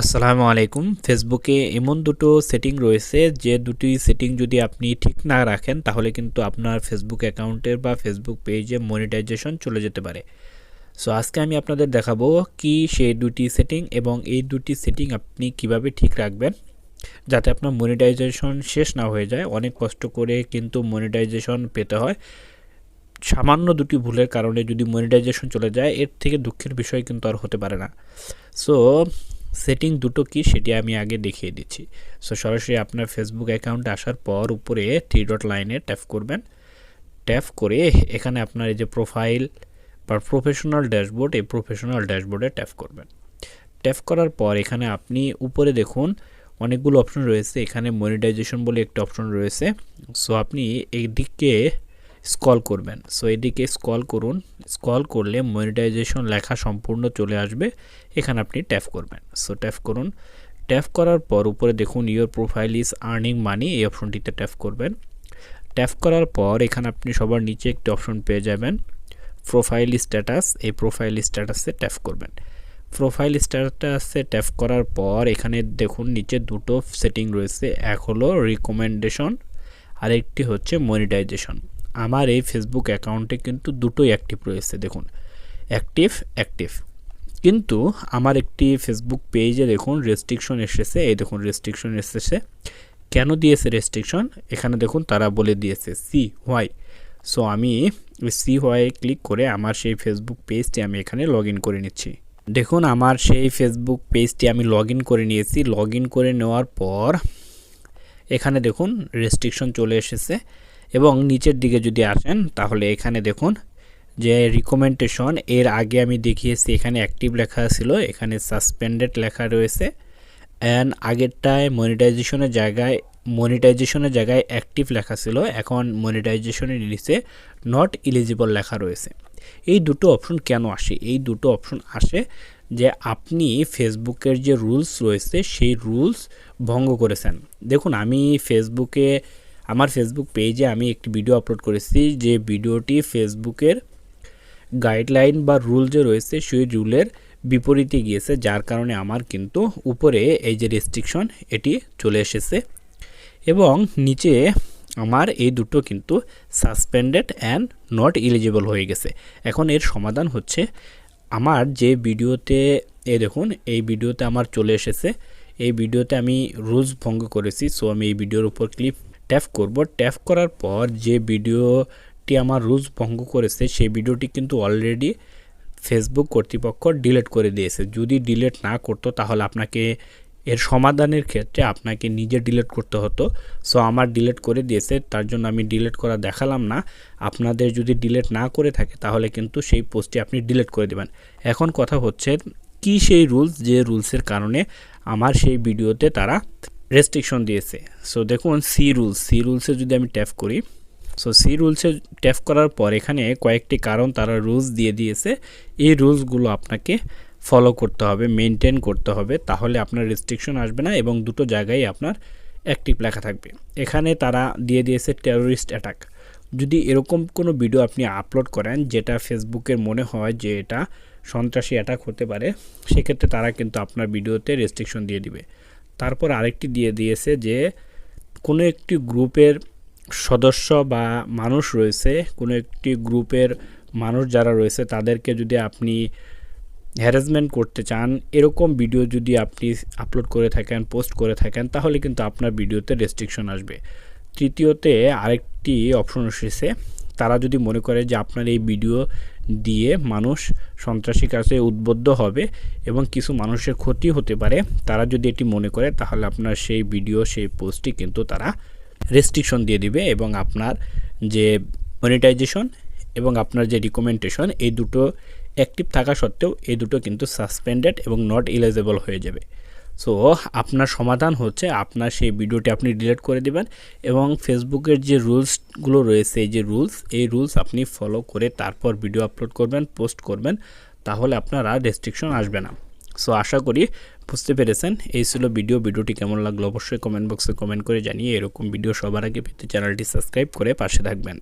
আসসালামু আলাইকুম। ফেসবুকে এমন দুটো সেটিং রয়েছে, যে দুটি সেটিং যদি আপনি ঠিক না রাখেন, তাহলে কিন্তু আপনার ফেসবুক অ্যাকাউন্টের বা ফেসবুক পেজে মনিটাইজেশন চলে যেতে পারে। সো আজকে আমি আপনাদের দেখাবো কি সেই দুটি সেটিং এবং এই দুটি সেটিং আপনি কীভাবে ঠিক রাখবেন, যাতে আপনার মনিটাইজেশন শেষ না হয়ে যায়। অনেক কষ্ট করে কিন্তু মনিটাইজেশন পেতে হয়। সামান্য দুটি ভুলের কারণে যদি মনিটাইজেশন চলে যায়, এর থেকে দুঃখের বিষয় কিন্তু আর হতে পারে না। সো সেটিং দুটো কি সেটি আমি আগে দেখিয়ে দিচ্ছি। সো সরাসরি আপনার ফেসবুক অ্যাকাউন্টে আসার পর উপরে থ্রি ডট লাইনে ট্যাপ করবেন। ট্যাপ করে এখানে আপনার এই যে প্রোফাইল বা প্রফেশনাল ড্যাশবোর্ড এই প্রফেশনাল ড্যাশবোর্ডে ট্যাপ করবেন। ট্যাপ করার পর এখানে আপনি উপরে দেখুন, অনেকগুলো অপশন রয়েছে। এখানে মনিটাইজেশন বলে একটা অপশন রয়েছে। সো আপনি এই দিকে স্কল করবেন। সো এদিকে স্কল করুন। স্কল করলে মনিটাইজেশন লেখা সম্পূর্ণ চলে আসবে। এখানে আপনি ট্যাপ করবেন। সো ট্যাপ করুন। ট্যাপ করার পর উপরে দেখুন your profile is earning money এই অপশনটিতে ট্যাপ করবেন। ট্যাপ করার পর এখানে আপনি সবার নিচে একটি অপশন পেয়ে যাবেন। প্রোফাইল স্ট্যাটাস এই প্রোফাইল স্ট্যাটাসে ট্যাপ করবেন। প্রোফাইল স্ট্যাটাসে ট্যাপ করার পর এখানে দেখুন, নিচে দুটো সেটিং রয়েছে। এক হলো রিকমেন্ডেশন আরেকটি হচ্ছে মনিটাইজেশন আমার এই ফেসবুক অ্যাকাউন্টে কিন্তু দুটোই অ্যাক্টিভ রয়েছে, দেখুন। অ্যাক্টিভ অ্যাক্টিভ কিন্তু আমার একটি ফেসবুক পেজে দেখুন রেস্ট্রিকশন এসেছে, এই দেখুন রেস্ট্রিকশন এসেছে। কেন দিয়েছে রেস্ট্রিকশন এখানে দেখুন, তারা বলে দিয়েছে সি হোয়াই সো আমি সি হোয়াই ক্লিক করে আমার সেই ফেসবুক পেজটি আমি এখানে লগ করে নিচ্ছি। দেখুন, আমার সেই ফেসবুক পেজটি আমি লগ করে নিয়েছি। লগ করে নেওয়ার পর, এখানে দেখুন রেস্ট্রিকশন চলে এসেছে। এবং নিচের দিকে যদি আসেন, তাহলে এখানে দেখুন যে রিকমেন্ডেশন এর আগে আমি দেখিয়েছি, এখানে অ্যাক্টিভ লেখা ছিল, এখানে সাসপেন্ডেড লেখা রয়েছে অ্যান্ড আগেরটায় মনিটাইজেশনের জায়গায় মনিটাইজেশনের জায়গায় অ্যাক্টিভ লেখা ছিল, এখন মনিটাইজেশনের নিচে নট ইলিজিবল লেখা রয়েছে। এই দুটো অপশন কেন আসে? এই দুটো অপশন আসে যে আপনি ফেসবুকের যে রুলস রয়েছে, সেই রুলস ভঙ্গ করেছেন। দেখুন, আমি ফেসবুকে আমার ফেসবুক পেজে আমি একটি ভিডিও আপলোড করেছি, যে ভিডিওটি ফেসবুকের গাইডলাইন বা রুল যে রয়েছে, সেই রুলের বিপরীতে গিয়েছে, যার কারণে আমার কিন্তু উপরে এই যে রেস্ট্রিকশন এটি চলে এসেছে। এবং নিচে আমার এই দুটো কিন্তু সাসপেন্ডেড অ্যান্ড নট এলিজিবল হয়ে গেছে। এখন এর সমাধান হচ্ছে, আমার যে ভিডিওতে এ দেখুন, এই ভিডিওতে আমার চলে এসেছে, এই ভিডিওতে আমি রুলস ভঙ্গ করেছি সো আমি এই ভিডিওর উপর ক্লিপ ট্যাপ করব। ট্যাপ করার পর যে ভিডিওটি আমার রুলস ভঙ্গ করেছে, সেই ভিডিওটি কিন্তু অলরেডি ফেসবুক কর্তৃপক্ষ ডিলিট করে দিয়েছে। যদি ডিলেট না করতো, তাহলে আপনাকে এর সমাধানের ক্ষেত্রে আপনাকে নিজে ডিলিট করতে হতো। সো আমার ডিলেট করে দিয়েছে, তার জন্য আমি ডিলিট করা দেখালাম না। আপনাদের যদি ডিলেট না করে থাকে, তাহলে কিন্তু সেই পোস্টটি আপনি ডিলিট করে দেবেন। এখন কথা হচ্ছে, কি সেই রুলস যে রুলসের কারণে আমার সেই ভিডিওতে তারা রেস্ট্রিকশন দিয়েছে। সো দেখুন সি রুলস সি রুলসে যদি আমি ট্যাপ করি সো সি রুলসে ট্যাপ করার পর এখানে কয়েকটি কারণ তারা রুলস দিয়ে দিয়েছে। এই রুলসগুলো আপনাকে ফলো করতে হবে মেনটেন করতে হবে, তাহলে আপনার রেস্ট্রিকশন আসবে না এবং দুটো জায়গায় আপনার অ্যাক্টিভ লেখা থাকবে। এখানে তারা দিয়ে দিয়েছে টেরোরিস্ট অ্যাটাক যদি এরকম কোনো ভিডিও আপনি আপলোড করেন, যেটা ফেসবুকের মনে হয় যে এটা সন্ত্রাসী অ্যাটাক হতে পারে, সেক্ষেত্রে তারা কিন্তু আপনার ভিডিওতে রেস্ট্রিকশন দিয়ে দিবে। তারপর আরেকটি দিয়ে দিয়েছে যে, কোনো একটি গ্রুপের সদস্য বা মানুষ রয়েছে, কোনো একটি গ্রুপের মানুষ যারা রয়েছে, তাদেরকে যদি আপনি হ্যারাসমেন্ট করতে চান, এরকম ভিডিও যদি আপনি আপলোড করে থাকেন পোস্ট করে থাকেন, তাহলে কিন্তু আপনার ভিডিওতে রেস্ট্রিকশন আসবে। তৃতীয়তে আরেকটি অপশন এসেছে, তারা যদি মনে করে যে আপনার এই ভিডিও দিয়ে মানুষ সন্ত্রাসী কাছে উদ্বুদ্ধ হবে এবং কিছু মানুষের ক্ষতি হতে পারে, তারা যদি এটি মনে করে, তাহলে আপনার সেই ভিডিও, সেই পোস্টটি কিন্তু তারা রেস্ট্রিকশন দিয়ে দিবে এবং আপনার যে মনিটাইজেশন এবং আপনার যে রিকমেন্ডেশন এই দুটো অ্যাক্টিভ থাকা সত্ত্বেও এই দুটো কিন্তু সাসপেন্ডেড এবং নট ইলিজেবল হয়ে যাবে। সো আপনার সমাধান হচ্ছে আপনার সেই ভিডিওটি আপনি ডিলিট করে দেবেন এবং ফেসবুকের যে রুলসগুলো রয়েছে যে রুলস এই রুলস আপনি ফলো করে তারপর ভিডিও আপলোড করবেন পোস্ট করবেন, তাহলে আপনার আর রেস্ট্রিকশন আসবে না। সো আশা করি বুঝতে পেরেছেন। এই ছিল ভিডিও ভিডিওটি কেমন লাগল অবশ্যই কমেন্ট বক্সে কমেন্ট করে জানিয়ে এরকম ভিডিও সবার আগে পেতে চ্যানেলটি সাবস্ক্রাইব করে পাশে থাকবেন।